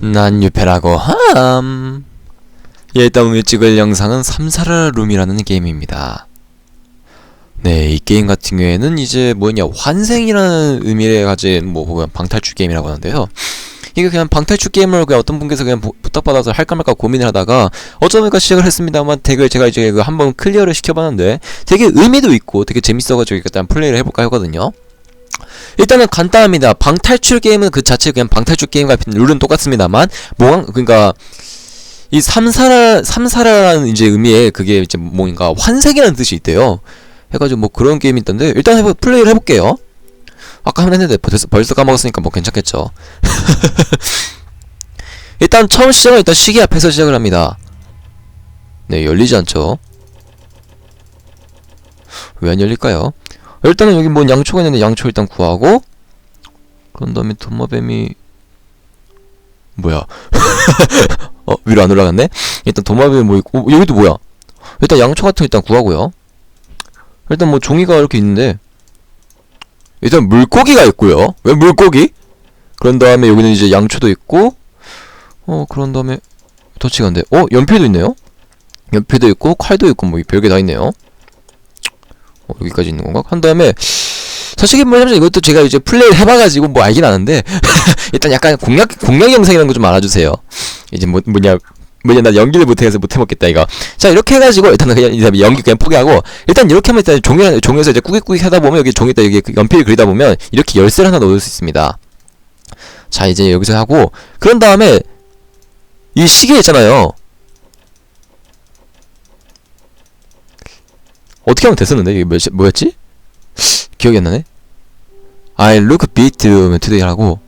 난 유페라고 함. 예, 일단 오늘 찍을 영상은 삼사라 룸이라는 게임입니다. 네, 이 게임 같은 경우에는 이제 뭐냐 환생이라는 의미를 가진 뭐 그냥 방탈출 게임이라고 하는데요. 이게 그냥 방탈출 게임을 그냥 어떤 분께서 그냥 부- 부탁받아서 할까 말까 고민을 하다가 어쩌니까 시작을 했습니다만 되게 제가 이제 그 한번 클리어를 시켜봤는데 되게 의미도 있고 되게 재밌어가지고 일단 플레이를 해볼까 하거든요. 일단은 간단합니다. 방탈출 게임은 그 자체 그냥 방탈출 게임 같은 룰은 똑같습니다만 뭐가 그러니까 이 삼사라 삼사라라는 이제 의미에 그게 이제 뭔가 환생이라는 뜻이 있대요. 해가지고 뭐 그런 게임이 있던데 일단 해보, 플레이를 해볼게요. 아까 한번 했는데 벌써, 벌써 까먹었으니까 뭐 괜찮겠죠. 일단 처음 시작은 일단 시계 앞에서 시작을 합니다. 네 열리지 않죠. 왜 안 열릴까요? 일단은 여기 뭐 양초가 있는데 양초 일단 구하고 그런 다음에 도마뱀이 뭐야? 어 위로 안 올라갔네? 일단 도마뱀이 뭐 있고 어, 여기도 뭐야? 일단 양초 같은 거 일단 구하고요. 일단 뭐 종이가 이렇게 있는데 일단 물고기가 있고요. 왜 물고기? 그런 다음에 여기는 이제 양초도 있고 어 그런 다음에 터치가 안 돼. 어 연필도 있네요. 연필도 있고 칼도 있고 뭐 별게 다 있네요. 어, 여기까지 있는 건가? 한 다음에 솔직히 뭐냐면 이것도 제가 이제 플레이를 해봐가지고 뭐 알긴 아는데 일단 약간 공략 공략 영상이라는 거 좀 알아주세요. 이제 뭐 뭐냐 뭐냐 나 연기를 못해서 못 해먹겠다 이거. 자 이렇게 해가지고 일단은 그냥 이제 연기 그냥 포기하고 일단 이렇게 하면 일단 종이 종이에서 이제 꾸깃꾸깃 하다 보면 여기 종이에다 여기 그 연필 그리다 보면 이렇게 열쇠를 하나 넣을 수 있습니다. 자 이제 여기서 하고 그런 다음에 이 시계 있잖아요. 어떻게 하면 됐었는데 이게 몇, 뭐였지? 기억이 안 나네. I look beat today라고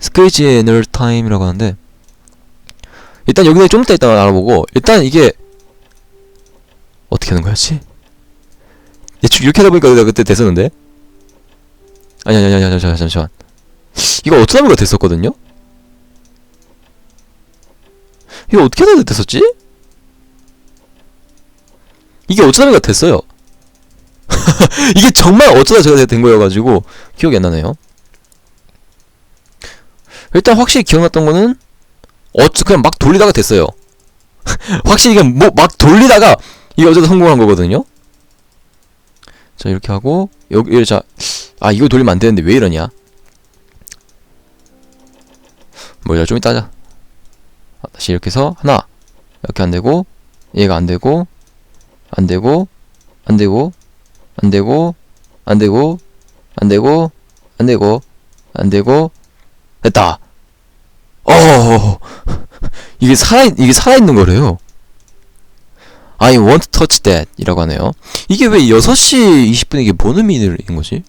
스크리지 에너 타임이라고 하는데 일단 여기는 좀 이따 일단 알아보고 일단 이게 어떻게 하는 거였지? 대충 이렇게 하다 보니까 내가 그때 됐었는데 아니 아니 아니 아니 잠시만 잠시만 이거 어떻게 하면 됐었거든요? 이거 어떻게 하다 됐었지? 이게 어쩌다가 됐어요. 이게 정말 어쩌다 제가 된 거여가지고 기억이 안 나네요. 일단 확실히 기억났던 거는 어쩌 그냥 막 돌리다가 됐어요. 확실히 그냥 뭐 막 돌리다가 이게 어쩌다 성공한 거거든요. 자 이렇게 하고 여기 자아 이거 돌리면 안 되는데 왜 이러냐? 뭐야 좀 이따 하자. 아, 다시 이렇게 해서 하나 이렇게 안 되고 얘가 안 되고 안 되고 안 되고 안 되고 안 되고 안 되고 안 되고 안 되고 됐다. 어 이게 살아 이게 살아 있는 거래요. I want to touch that 이라고 하네요. 이게 왜 6시 20분에 이게 뭔 의미인 거지?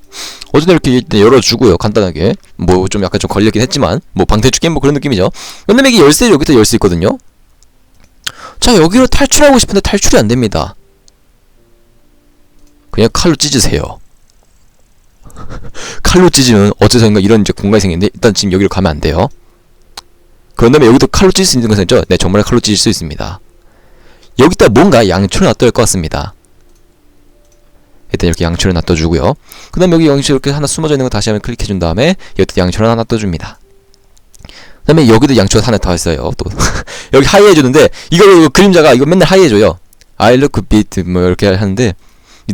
어쨌든 이렇게 일단 열어주고요. 간단하게. 뭐 좀 약간 좀 걸렸긴 했지만 뭐 방대축 게임 뭐 그런 느낌이죠. 그다음에 이게 열쇠를 여기다 열 수 있거든요. 자 여기로 탈출하고 싶은데 탈출이 안 됩니다. 그냥 칼로 찢으세요. 칼로 찢으면 어째서인가 이런 이제 공간이 생기는데 일단 지금 여기로 가면 안 돼요. 그런 다음에 여기도 칼로 찢을 수 있는 것은 있죠? 네, 정말 칼로 찢을 수 있습니다. 여기다 뭔가 양초를 놔둬야 할 것 같습니다. 일단 이렇게 양초를 놔둬주고요. 그 다음에 여기 양초 이렇게 하나 숨어져 있는 거 다시 한번 클릭해준 다음에 여기다 양초를 하나 놔둬줍니다. 그 다음에 여기도 양초가 하나 더 있어요. 또 여기 하이해주는데 이거, 이거 그림자가 이거 맨날 하이해줘요. I look beat 뭐 이렇게 하는데 이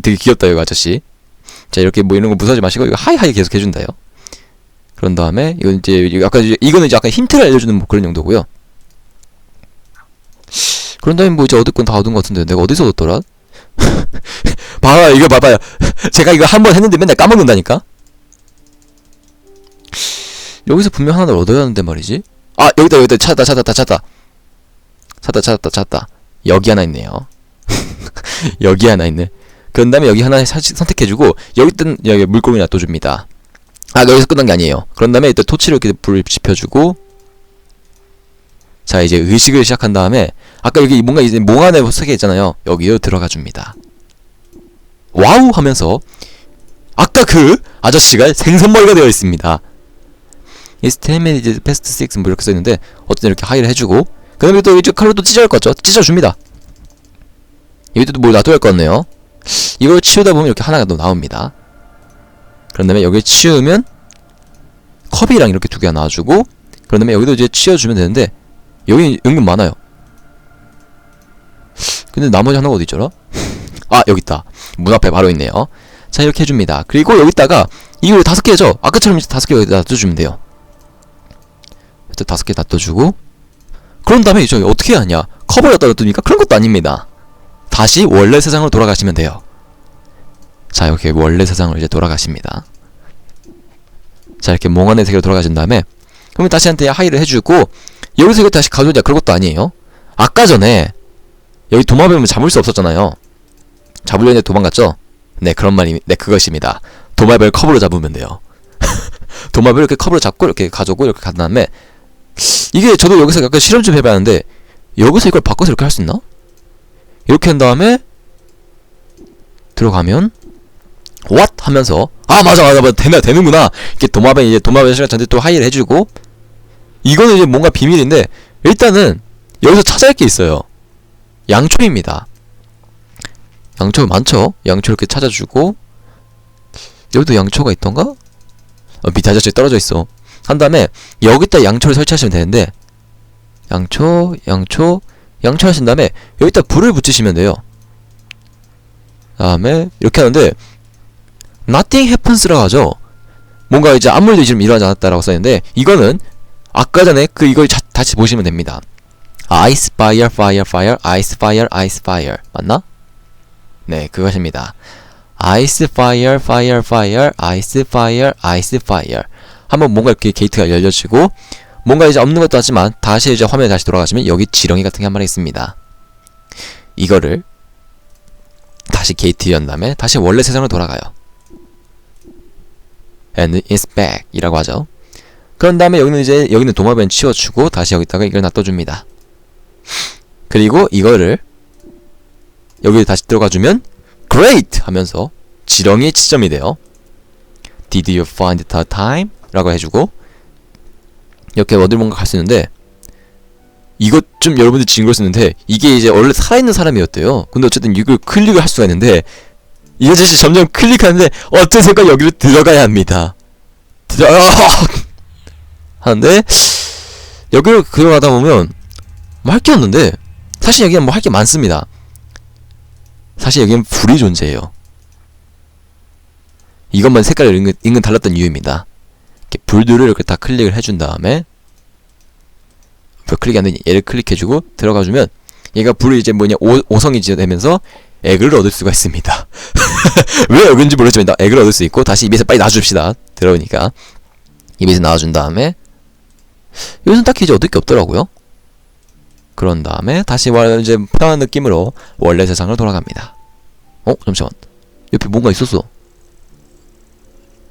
되게 귀엽다 이거 아저씨. 자 이렇게 뭐 이런 거 무서워하지 마시고 이거 하이 하이 계속 해준다요. 그런 다음에 이건 이제 약간 이거는 이제 약간 힌트를 알려주는 뭐 그런 용도고요. 그런 다음에 뭐 이제 얻을 건 다 얻은 것 같은데 내가 어디서 얻었더라? 봐봐 이거 봐봐요. 제가 이거 한 번 했는데 맨날 까먹는다니까. 여기서 분명 하나를 얻어야 하는데 말이지. 아 여기다 여기다 찾았다 찾았다 찾았다 찾았다 찾았다 찾았다 여기 하나 있네요. 여기 하나 있네. 그런 다음에 여기 하나 사- 선택해주고 여기 뜬 여기 물고기 놔둬줍니다. 아 여기서 끝난 게 아니에요. 그런 다음에 일단 토치를 이렇게 불을 지펴주고 자 이제 의식을 시작한 다음에 아까 여기 뭔가 이제 몽 안에 세개 있잖아요. 여기로 들어가 줍니다. 와우 하면서 아까 그 아저씨가 생선머리가 되어 있습니다. 이 스테멘 이제 패스트 6뭐 이렇게 써 있는데 어쨌든 이렇게 하이를 해주고 그 다음에 또 이제 칼로 또 찢어야 할 거죠. 찢어줍니다. 여기도 뭘 놔둬야 할 것 같네요. 이걸 치우다 보면 이렇게 하나가 더 나옵니다. 그런 다음에 여기를 치우면 컵이랑 이렇게 두 개가 나와주고 그런 다음에 여기도 이제 치워주면 되는데 여기 은근 많아요. 근데 나머지 하나가 어디 있더라? 아 여기 있다. 문 앞에 바로 있네요. 자 이렇게 해줍니다. 그리고 여기다가 이거 다섯 개죠? 아까처럼 다섯 개 여기다 놔둬주면 돼요. 다섯 개 놔둬주고 그런 다음에 이제 어떻게 하냐? 커버를 갖다 놔두니까 그런 것도 아닙니다 다시 원래 세상으로 돌아가시면 돼요. 자 이렇게 원래 세상으로 이제 돌아가십니다. 자 이렇게 몽환의 세계로 돌아가신 다음에 그러면 다시 한테 하이를 해주고 여기서 이거 다시 가져오냐 그런 것도 아니에요. 아까 전에 여기 도마뱀을 잡을 수 없었잖아요. 잡으려는 데 도망갔죠? 네 그런 말이 네 그것입니다. 도마뱀을 컵으로 잡으면 돼요. 도마뱀을 이렇게 컵으로 잡고 이렇게 가져오고 이렇게 간 다음에 이게 저도 여기서 약간 실험 좀 해봤는데 여기서 이걸 바꿔서 이렇게 할 수 있나? 이렇게 한 다음에 들어가면 what 하면서 아 맞아 맞아 맞아 되나 되는구나. 이렇게 도마뱀 이제 도마뱀 시간 전에 또 하이를 해주고. 이거는 이제 뭔가 비밀인데 일단은 여기서 찾아야 할 게 있어요. 양초입니다. 양초 많죠? 양초 이렇게 찾아주고. 여기도 양초가 있던가? 어, 밑에 아저씨 떨어져 있어. 한 다음에 여기다 양초를 설치하시면 되는데 양초 양초 양초 하신 다음에 여기다 불을 붙이시면 돼요. 다음에 이렇게 하는데 nothing happens라고 하죠. 뭔가 이제 아무 일도 지금 일어나지 않았다라고 써있는데 이거는 아까 전에 그 이걸 자, 다시 보시면 됩니다. ice fire fire fire ice fire ice fire. 맞나? 네 그것입니다. ice fire fire fire ice fire ice fire. 한번 뭔가 이렇게 게이트가 열려지고 뭔가 이제 없는 것도 하지만 다시 이제 화면에 다시 돌아가시면 여기 지렁이 같은 게 한 마리 있습니다. 이거를 다시 게이트 연 다음에 다시 원래 세상으로 돌아가요. And is back 이라고 하죠. 그런 다음에 여기는 이제 여기는 도마뱀 치워주고 다시 여기다가 이걸 놔둬줍니다. 그리고 이거를 여기 다시 들어가주면 great 하면서 지렁이 지점이 돼요. Did you find the time? 라고 해주고 이렇게 어딜 뭔가 갈 수 있는데 이것 좀 여러분들 걸 쓰는데 이게 이제 원래 살아있는 사람이었대요. 근데 어쨌든 이걸 클릭을 할 수가 있는데 이 아저씨 점점 클릭하는데 순간 여기로 들어가야 합니다. 들어가 하는데 여기로 들어가다 보면 뭐 할 게 없는데 사실 여기는 뭐 할 게 많습니다. 사실 여기는 불이 존재해요. 이것만 색깔이 은근, 은근 달랐던 이유입니다 이렇게 불들을 이렇게 다 클릭을 해준 다음에 별 클릭이 안 되니? 얘를 클릭해주고 들어가주면 얘가 불이 이제 뭐냐? 오, 오성이 되면서 액을 얻을 수가 있습니다. 왜 여긴지 모르지만 나 액을 얻을 수 있고 다시 입에서 빨리 놔줍시다. 들어오니까 입에서 나와준 다음에 여기서는 딱히 이제 얻을 게 없더라고요. 그런 다음에 다시 월- 이제 편한 느낌으로 원래 세상으로 돌아갑니다. 어? 잠시만. 옆에 뭔가 있었어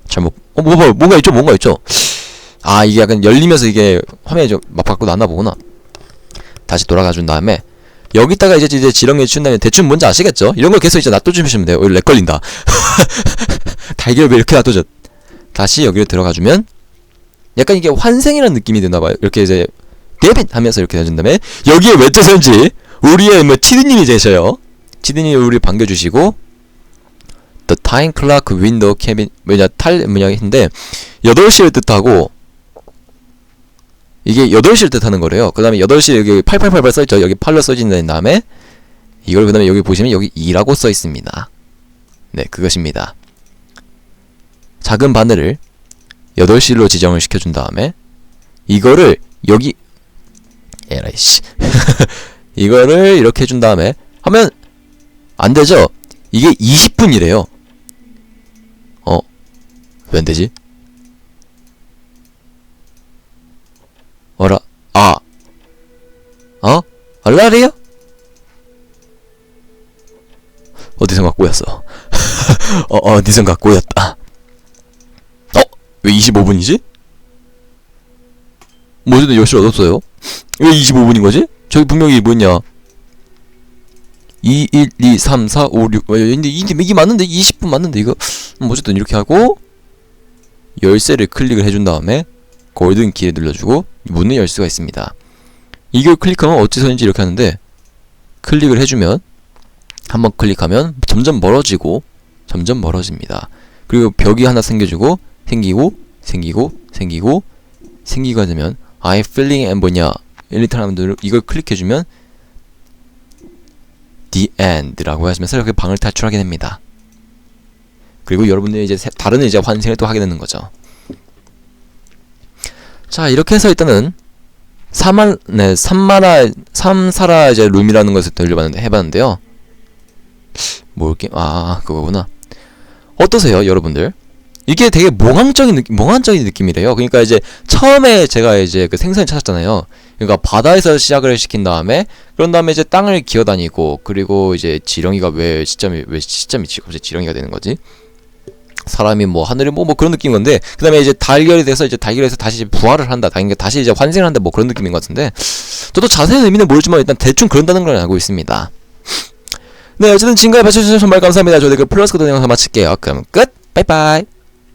잘못 어 뭐, 뭐, 뭔가 있죠 뭔가 있죠 아 이게 약간 열리면서 이게 화면이 좀막 바꾸고 났나 보구나 다시 돌아가 준 다음에 여기다가 이제 이제 지렁이 치운 다음에 대충 뭔지 아시겠죠? 이런 걸 계속 이제 놔둬 주시면 돼요. 여기 렉 걸린다. 달걀을 왜 이렇게 놔둬줘? 다시 여기로 들어가 주면 약간 이게 환생이라는 느낌이 드나 봐요. 이렇게 이제 데빗 하면서 이렇게 해준 다음에 여기에 왜 떠서인지 우리의 뭐 치드님이 계셔요. 치드님이 우리 반겨주시고 The time clock window cabin 뭐냐 탈 뭐냐 했는데 8시를 뜻하고 이게 8시를 뜻하는 거래요. 그 다음에 8시 여기 8888 써있죠. 여기 8로 써진 다음에 이걸 그 다음에 여기 보시면 여기 2라고 써 있습니다. 네, 그것입니다. 작은 바늘을 8시로 지정을 시켜준 다음에 이거를 여기 에라이씨 이거를 이렇게 해준 다음에 하면 안 되죠? 이게 20분이래요. 어? 왜안 되지? 어라, 아, 어? 알라리요? 어디선가 꼬였어. 어, 어디선가 꼬였다. 어? 왜 25분이지? 뭐든 열심히 얻었어요. 왜 25분인 거지? 저기 분명히 뭐냐? 2, 1, 2, 3, 4, 5, 6. 근데 이게, 맞는데? 20분 맞는데, 이거? 음, 어쨌든 이렇게 하고, 열쇠를 클릭을 해준 다음에, 골든 키를 눌러주고, 문을 열 수가 있습니다. 이걸 클릭하면 어째서인지 이렇게 하는데, 클릭을 해주면, 한번 클릭하면 점점 멀어지고, 점점 멀어집니다. 그리고 벽이 하나 생겨주고, 생기고, 생기고, 생기고, 생기가 되면, I feeling and 뭐냐 하면 이걸 클릭해주면 the end라고 하시면서 이렇게 방을 탈출하게 됩니다. 그리고 여러분들이 이제 새- 다른 이제 환생을 또 하게 되는 거죠. 자 이렇게 해서 일단은 사만 네 삼마라 삼사라 이제 룸이라는 것을 돌려봤는데 해봤는데요. 뭘 게임 아 그거구나. 어떠세요 여러분들? 이게 되게 몽환적인 느낌, 몽환적인 느낌이래요. 그러니까 이제 처음에 제가 이제 그 생선을 찾았잖아요. 그러니까 바다에서 시작을 시킨 다음에 그런 다음에 이제 땅을 기어다니고 그리고 이제 지렁이가 왜 시점이 왜 시점이 지- 갑자기 지렁이가 되는 거지? 사람이 뭐 하늘에 뭐 뭐 그런 느낌인 건데 그 다음에 이제 달걀이 돼서 이제 달걀에서 다시 이제 부활을 한다. 다시 다시 이제 환생을 한다. 뭐 그런 느낌인 것 같은데 저도 자세한 의미는 모르지만 일단 대충 그런다는 걸 알고 있습니다. 네 어쨌든 지금까지 봐주셔서 정말 감사합니다. 저희 그 플러스 코드 영상 마칠게요. 그럼 끝. 바이바이.